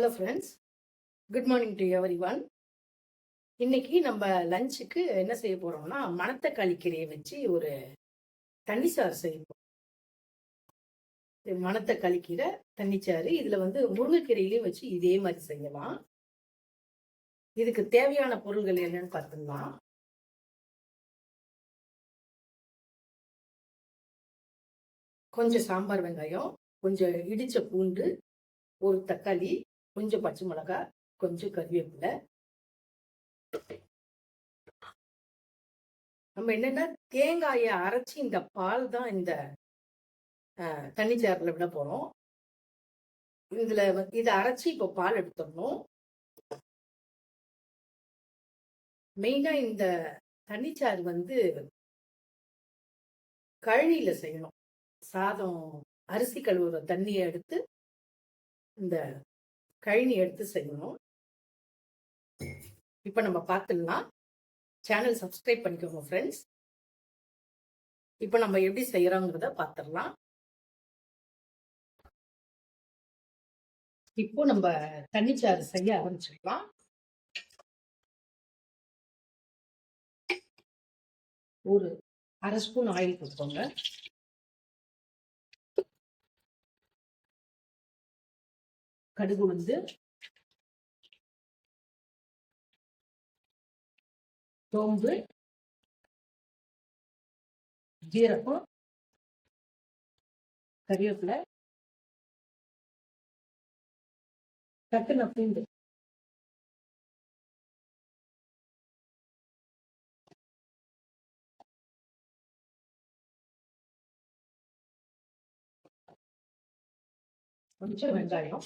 Hello friends good morning to everyone இன்னைக்கு நம்ம லஞ்சுக்கு என்ன செய்ய போகிறோம்னா மணத்தக்காளி கீரையை வச்சு ஒரு தண்ணிச்சாறு சாறு செய்வோம் மணத்தக்காளி கீரை தண்ணிச்சாறு இதில் வந்து முருங்கைக்கீரையிலையும் வச்சு இதே மாதிரி செய்யலாம். இதுக்கு தேவையான பொருள்கள் என்னன்னு பார்த்தோம்னா கொஞ்சம் சாம்பார் வெங்காயம் கொஞ்சம் இடிச்ச பூண்டு ஒரு தக்காளி கொஞ்சம் பச்சை மிளகாய் கொஞ்சம் கருவேப்பிலை. நம்ம என்னன்னா தேங்காயை அரைச்சி இந்த பால் தான் இந்த தண்ணிச்சாறில் விட போகிறோம் இதில் இதை அரைச்சி இப்போ பால் எடுத்துடணும். மெயினாக இந்த தண்ணிச்சாறு வந்து கழனியில் செய்யணும். சாதம் அரிசி கழுவுற தண்ணியை எடுத்து இந்த கழனி எடுத்து செய்யணும். இப்போ நம்ம பார்த்துடலாம் சேனல் சப்ஸ்கிரைப் பண்ணிக்கோங்க ஃப்ரெண்ட்ஸ் இப்போ நம்ம எப்படி செய்யறோங்கிறத பார்த்துடலாம் இப்போ நம்ம தண்ணிச்சாறு செய்ய ஆரம்பிச்சிடலாம். ஒரு அரை ஸ்பூன் ஆயில் கொடுத்தோங்க கடுகு வந்து சோம்பு ஜீரகம் கறிவேப்பிலை கட்டுன பூண்டு. கொஞ்சம் வெங்காயம்.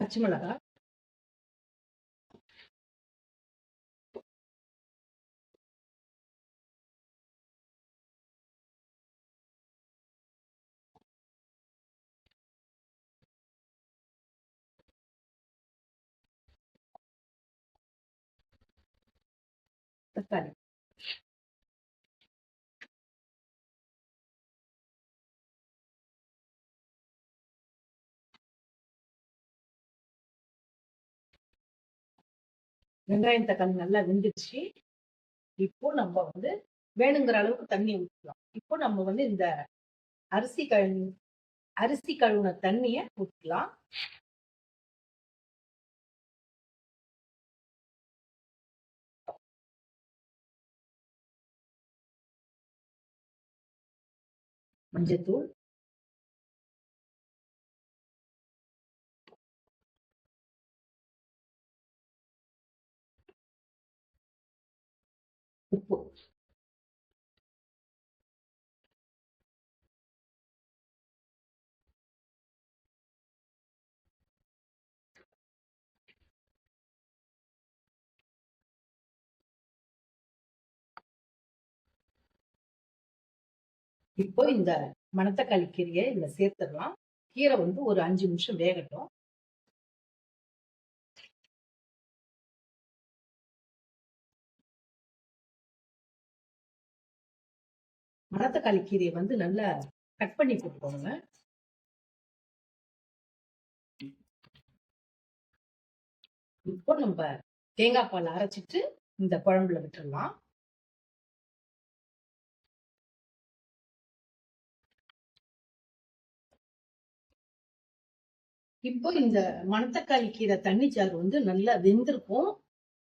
பச்சை மிளகாய் தக்காளி. வெங்காயம் தக்காளி நல்லா வெந்துடுச்சு இப்போ நம்ம வந்து வேணுங்கிற அளவுக்கு தண்ணி ஊற்றலாம் இப்போ நம்ம வந்து இந்த அரிசி கழு அரிசி கழுவுன தண்ணிய ஊற்றலாம் மஞ்சத்தூள். உப்பு. இப்போ இந்த மணத்தக்காளி கீரையை இதுல சேர்த்துடலாம். கீரை வந்து ஒரு அஞ்சு நிமிஷம் வேகட்டும். மணத்தக்காளி கீரையை வந்து நல்லா கட் பண்ணி போட்டுக்கோங்க. இப்போ நம்ம தேங்காய் பால் அரைச்சிட்டு இந்த குழம்புல விட்டுறலாம். இப்போ இந்த மணத்தக்காளி கீரை தண்ணி சாறு வந்து நல்லா வெந்திருக்கும்.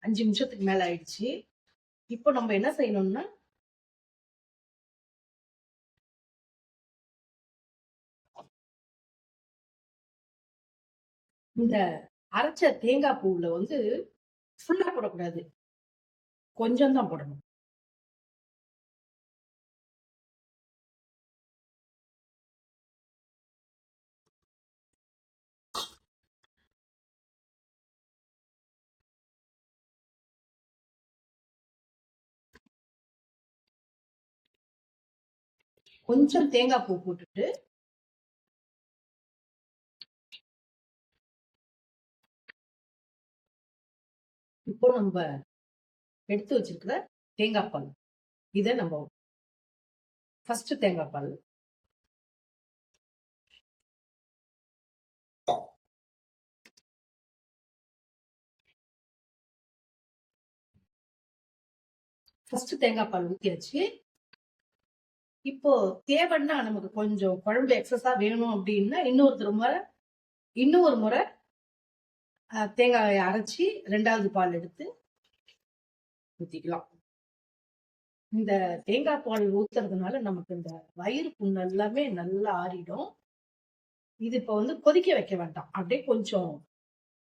அஞ்சு நிமிஷத்துக்கு மேல ஆயிடுச்சு. இப்போ நம்ம என்ன செய்யணும்னா இந்த அரைச்ச தேங்காய் பூவுல வந்து ஃபுல்லா போடக்கூடாது. கொஞ்சம் தான் போடணும். கொஞ்சம் தேங்காய் பூ போட்டுட்டு இப்போ நம்ம எடுத்து வச்சிருக்கிற தேங்காய் பால். இதை நம்ம ஃபர்ஸ்ட் தேங்காய் பால். ஃபர்ஸ்ட் தேங்காய் பால் ஊற்றியாச்சு இப்போ தேவைன்னா நமக்கு கொஞ்சம் குழம்பு எக்ஸஸா வேணும் அப்படின்னா இன்னொருத்தர் முறை இன்னொரு முறை தேங்காயை அரைச்சி ரெண்டாவது பால் எடுத்து ஊற்றிக்கலாம் இந்த தேங்காய் பால் ஊத்துறதுனால நமக்கு இந்த வயிறு புண் எல்லாமே நல்லா ஆறிடும். இது இப்போ வந்து கொதிக்க வைக்க வேண்டாம். அப்படியே கொஞ்சம்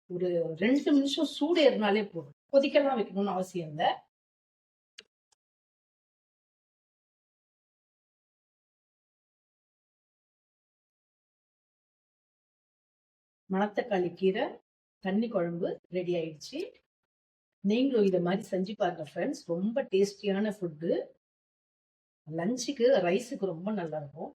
ஒரு ரெண்டு நிமிஷம் சூடு ஏறினாலே போதும். கொதிக்கலாம் வைக்கணும்னு அவசியம் இல்லை. மணத்தக்காளி கீரை தண்ணி குழம்பு ரெடி ஆயிடுச்சு. நீங்களும் இதை மாதிரி செஞ்சு பாருங்க ஃப்ரெண்ட்ஸ் ரொம்ப டேஸ்டியான ஃபுட்டு லஞ்சுக்கு ரைஸுக்கு ரொம்ப நல்லா இருக்கும்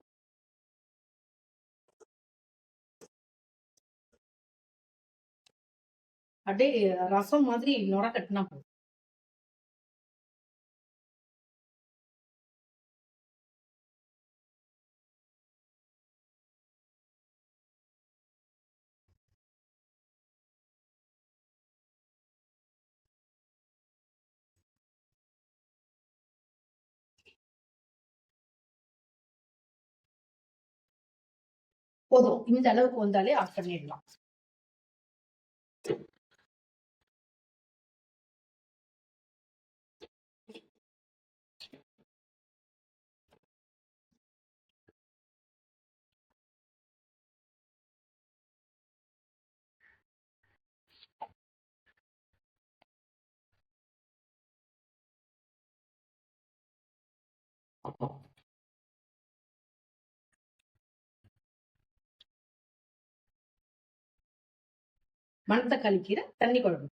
அப்படியே ரசம் மாதிரி நுர கட்டினா போதும். போதும் இந்த அளவுக்கு வந்தாலே ஆஃப் பண்ணிடலாம் மணத்தக்காளி கீரை தண்ணி குழம்பு.